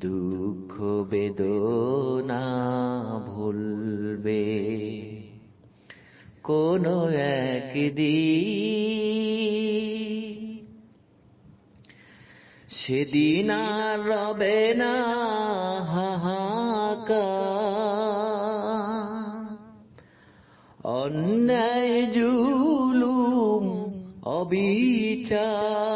দুঃখ বেদনা ভুলবে। কোনো একদিন সেদিন আর রবে না হাহাকার। অন্যায় জুলুম অবিচার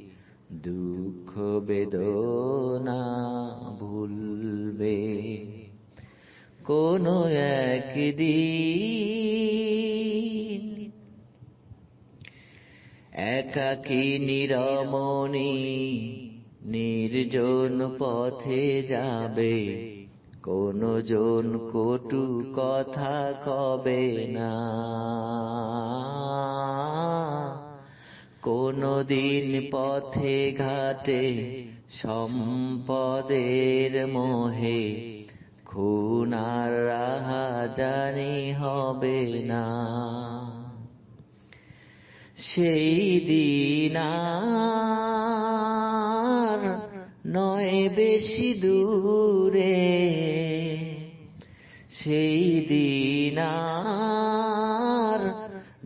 দুঃখ বেদনা ভুলবে। কোনো একদিন একাকী নিরমণি নির্জন পথে যাবে। কোন জন কটু কথা কবে না। দিন পথে ঘাটে, সম্পদের মোহে খুনার রাহা জানি হবে না। সেই দিন নয় বেশি দূরে, সেই দিন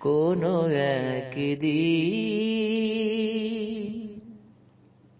কোনো একদিন